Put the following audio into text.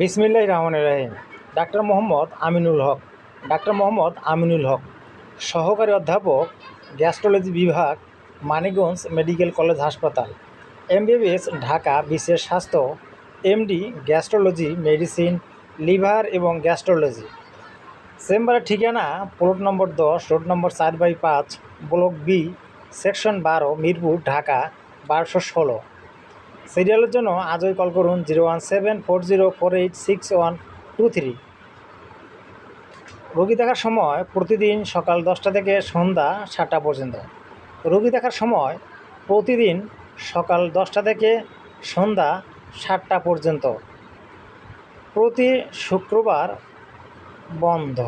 বিসমিল্লাহ রহমান রাহিম। ডাক্তার মোহাম্মদ আমিনুল হক। ডাক্তার মোহাম্মদ আমিনুল হক। সহকারী অধ্যাপক, গ্যাস্ট্রোলজি বিভাগ মানিগঞ্জ মেডিকেল কলেজ হাসপাতাল। এমবিবিএস, ঢাকা বিশেষ স্বাস্থ্য, এমডি, গ্যাস্ট্রোলজি, মেডিসিন, লিভার এবং গ্যাস্ট্রোলজি। চেম্বারের ঠিকানা, প্লট নম্বর দশ, রোড নম্বর চার বাই পাঁচ, ব্লক বি, সেকশন বারো, মিরপুর, ঢাকা, বারোশো ষোলো। সিরিয়ালের জন্য আজই কল করুন zero one seven four zero four eight six one two three. রোগী দেখার সময় প্রতিদিন সকাল দশটা থেকে সন্ধ্যা সাতটা পর্যন্ত। রোগী দেখার সময় প্রতিদিন সকাল দশটা থেকে সন্ধ্যা সাতটা পর্যন্ত। প্রতি শুক্রবার বন্ধ।